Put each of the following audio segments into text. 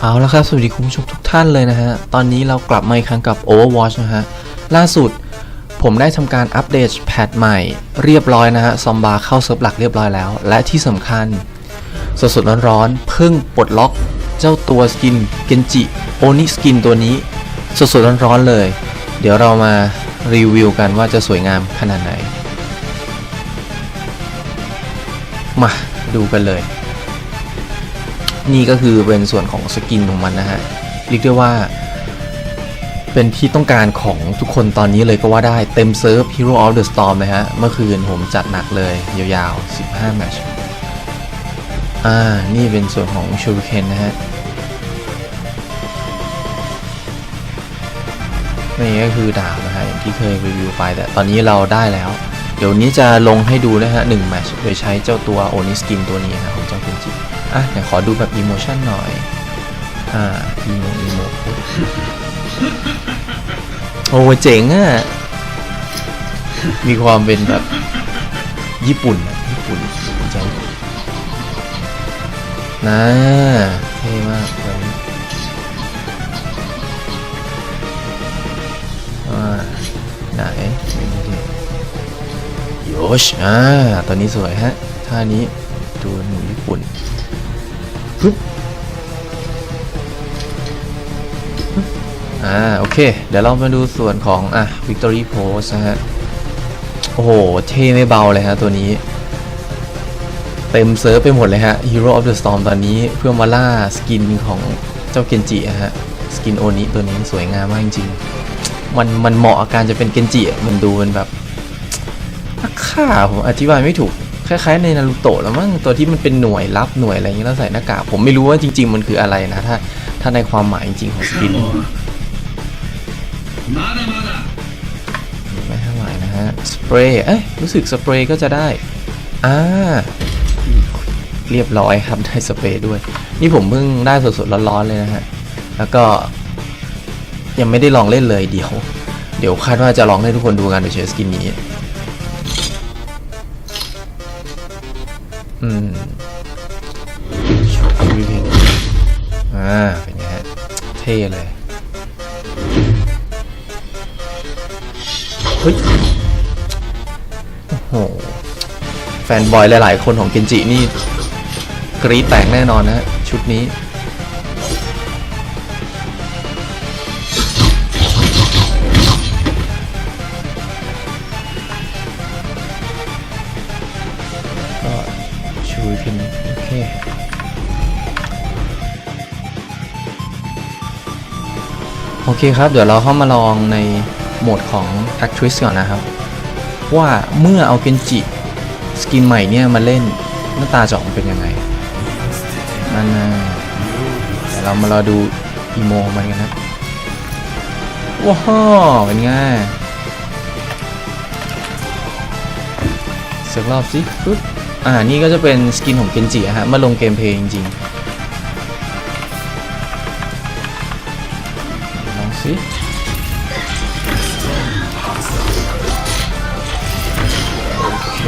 เอาละครับ สวัสดีคุณผู้ชมทุกท่านเลยนะฮะ ตอนนี้เรากลับมาอีกครั้งกับ Overwatch นะฮะ ล่าสุดผมได้ทำการอัปเดตแพทใหม่เรียบร้อยนะฮะ ซอมบาเข้าเซิร์ฟหลักเรียบร้อยแล้ว และที่สำคัญ สดๆร้อนๆเพิ่งปลดล็อกเจ้าตัวสกินเกนจิโอนิสกินตัวนี้ สดๆร้อนๆเลย เดี๋ยวเรามารีวิวกันว่าจะสวยงามขนาดไหน มาดูกันเลย นี่ก็คือเป็นส่วนของสกินของมันนะฮะเรียกได้ว่า เป็นที่ต้องการของทุกคนตอนนี้เลยก็ว่าได้เต็มเซิร์ฟ Hero of the Storm เลยฮะ เมื่อคืนผมจัดหนักเลย ยาวๆ 15 แมตช์อ่า นี่เป็นส่วนของชูเคนนะฮะนี่ก็คือดาบนะฮะอย่างที่เคยรีวิวไปแต่ตอนนี้เราได้แล้ว เดี๋ยวนี้จะลงให้ดูนะฮะหนึ่งแมชโดยใช้เจ้าตัวโอนิสกินตัวนี้นะของเจ้าเคนจิ อะเดี๋ยวขอดูแบบอีโมชันหน่อย อ่าอีโมอีโมโอ้เจ๋งอะ มีความเป็นแบบ ญี่ปุ่นอะญี่ปุ่นใจนะเท่มากเลยอ่าไหนโยชอ่าตอนนี้สวยฮะท่านี้ดูหนูญี่ปุ่น อ่าโอเค เดี๋ยวเรามาดูส่วนของ อะ Victory Pose นะฮะ โอ้โห เท่ไม่เบาเลยฮะตัวนี้ เต็มเซิร์ฟไปหมดเลยฮะ Hero of the Storm ตอนนี้เพื่อมาล่าสกินของเจ้าเกนจิฮะ สกินโอนิตัวนี้สวยงามมากจริงๆ มันมันเหมาะกับการจะเป็นเกนจิอะมันดูเป็นแบบนักฆ่าผมอธิบายไม่ถูก คล้ายๆในนารูโตะแล้วมั้งตัวที่มันเป็นหน่วยลับหน่วยอะไรอย่างเงี้ยแล้วใส่หน้ากากผมไม่รู้ว่าจริง ๆ มันคืออะไรนะถ้าถ้าในความหมายจริงของสกินไม่เท่าไหร่นะฮะสเปรย์เอ้ยรู้สึกสเปรย์ก็จะได้อ่าเรียบร้อยครับได้สเปรย์ด้วย นี่ผมเพิ่งได้สดๆร้อนๆเลยนะฮะแล้วก็ยังไม่ได้ลองเล่นเลยเดี๋ยว เดี๋ยวคาดว่าจะลองให้ทุกคนดูกันโดยใช้สกินนี้ อืมวิเพนอ่า เป็นไงฮะ เท่เลยเฮ้ยโอ้โห แฟนบอยหลาย ๆ คนของเกนจินี่ กรี๊ดแตกแน่นอนนะฮะชุดนี้ ชูยพินโอเคโอเคครับ เดี๋ยวเราเข้ามาลองในโหมดของ Actress ก่อนนะครับ ว่าเมื่อเอาเกนจิสกินใหม่เนี่ยมาเล่นหน้าตาจะออกเป็นยังไงนั่นนะเดี๋ยวเรามารอดูอีโมของมันกันนะว้าวเป็นไงสักรอบสิปึ๊บ อ่า นี่ก็จะเป็นสกินของเคนจิอะฮะ มาลงเกมเพลย์จริงๆลองสิโอเค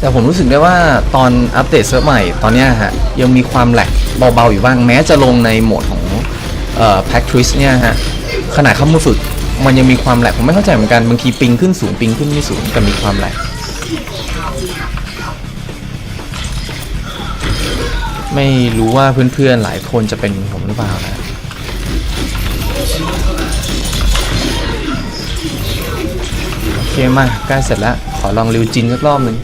แต่ผมรู้สึกได้ว่าตอนอัปเดตเซิร์ฟใหม่ตอนนี้ฮะยังมีความแหลกเบาๆอยู่บ้างแม้จะลงในโหมดของแพ็กทริสเนี่ยฮะขนาดเข้ามาฝึกมันยังมีความแหลกผมไม่เข้าใจเหมือนกันบางทีปิงขึ้นสูงปิงขึ้นไม่สูงแต่มีความแหลกไม่รู้ว่าเพื่อนๆหลายคนจะเป็นผมหรือเปล่านะ มาใกล้เสร็จแล้ว ขอลองริวจินสักรอบหนึ่ง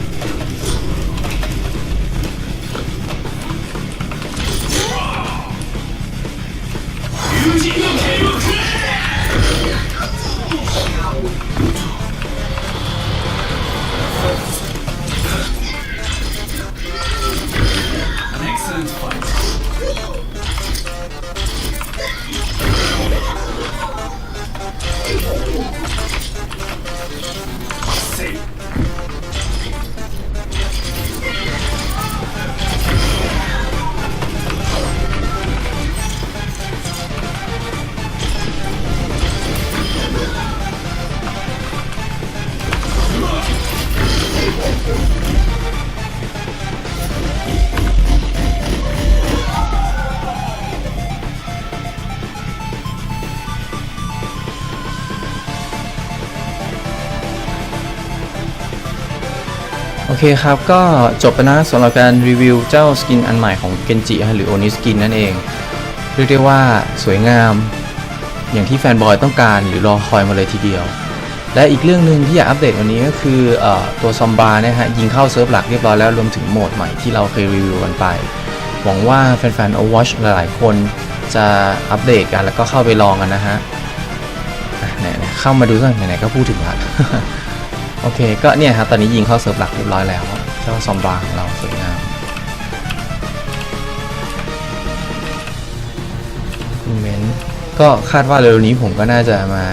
คครับ ก็จบไปนะสำหรับการรีวิวเจ้าสกินอันใหม่ของเกนจิหรือโอนิสกินนั่นเอง เรียกได้ว่าสวยงาม อย่างที่แฟนบอยต้องการหรือรอคอยมาเลยทีเดียว และอีกเรื่องหนึ่งที่อยากอัปเดตวันนี้ก็คืออตัวซอมบานะฮะยิงเข้าเซิร์ฟหลักเรียบร้อยแล้วรวมถึงโหมดใหม่ที่เราเคยรีวิวกันไป หวังว่าแฟนๆ Overwatch หลายๆ คนจะอัปเดตกันแล้วก็เข้าไปลองกันนะฮะไหนเข้ามาดูสักไหนๆก็พูดถึงละ โอเค ก็เนี่ยครับ ตอนนี้ยิงเข้าเซิร์ฟหลักเรียบร้อยแล้ว เจ้าซอมบาของเราสวยงามคอมเมนต์ก็คาดว่าเร็วนี้ผมก็น่าจะมา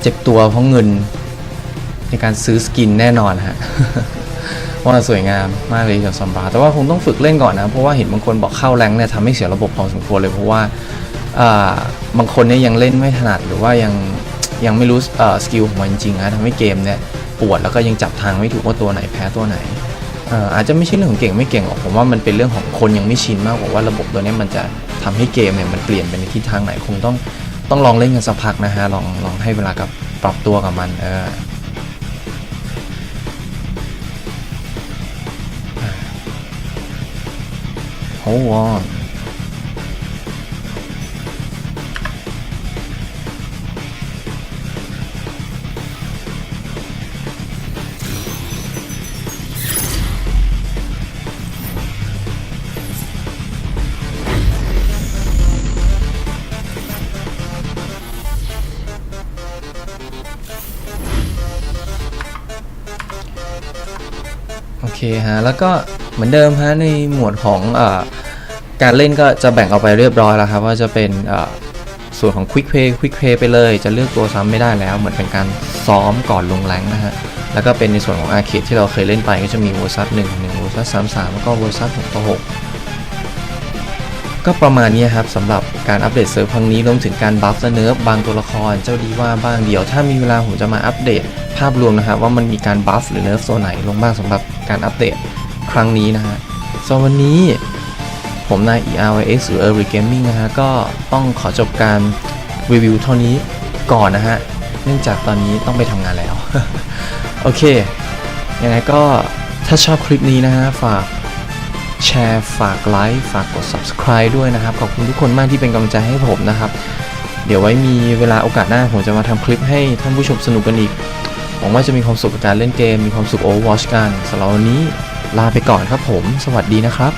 เจ็บตัวเพราะเงิน ในการซื้อสกินแน่นอนฮะว่าสวยงามมากเลยกับซอมบาแต่ว่าคงต้องฝึกเล่นก่อนนะ เพราะว่าเห็นบางคนบอกเข้าแรงเนี่ยทำให้เสียระบบพอสมควรเลยเพราะว่าอ่าบางคนเนี่ยยังเล่นไม่ถนัดหรือว่ายัง ยังไม่รู้เออสกิลของมันจริงนะทำให้เกมเนี่ยปวดแล้วก็ยังจับทางไม่ถูกว่าตัวไหนแพ้ตัวไหนอออาจจะไม่ใช่เรื่องของเก่งไม่เก่งหรอกผมว่ามันเป็นเรื่องของคนยังไม่ชินมากกว่าว่าระบบตัวนี้มันจะทำให้เกมเนี่ยมันเปลี่ยนไปในทิศทางไหนคงต้องต้องลองเล่นกันสักพักนะฮะลองลองให้เวลากับปรับตัวกับมันเออโอ เคฮะแล้วก็เหมือนเดิมฮะในหมวดของอการเล่นก็จะแบ่งออกไปเรียบร้อยแล้วครับว่าจะเป็นส่วนของ Quick Play Quick Play ไปเลย จะเลือกตัวซ้ำไม่ได้แล้ว เหมือนเป็นการซ้อมก่อนลงแรงนะฮะ แล้วก็เป็นในส่วนของอาร์เคดที่เราเคยเล่นไปก็จะมีเวอร์ซัสหนึ่งหนึ่งเวอร์ซัสสามสามแล้วก็เวอร์ซัสหกต่อหก ก็ประมาณนี้ครับสำหรับการอัปเดตเซิร์ฟครั้งนี้รวมถึงการบัฟเนิร์ฟบางตัวละคร เจ้าดีว่าบ้างเดี๋ยวถ้ามีเวลาผมจะมาอัปเดต ภาพรวมนะครับว่ามันมีการบัฟหรือเนิร์ฟตัวไหนลงบ้างสำหรับการอัปเดตครั้งนี้นะฮะสำหรับวันนี้ผมนาย ERYX หรือ Early Gaming นะฮะก็ต้องขอจบการรีวิวเท่านี้ก่อนนะฮะเนื่องจากตอนนี้ต้องไปทำงานแล้ว โอเคยังไงก็ถ้าชอบคลิปนี้นะฮะฝาก แชร์ฝากไลค์ฝากกด subscribe ด้วยนะครับ ขอบคุณทุกคนมากที่เป็นกำลังใจให้ผมนะครับ เดี๋ยวไว้มีเวลาโอกาสหน้าผมจะมาทำคลิปให้ท่านผู้ชมสนุกกันอีกหวังว่าจะมีความสุขกับการเล่นเกม มีความสุข Overwatch กันสำหรับวันนี้ลาไปก่อนครับผม สวัสดีนะครับ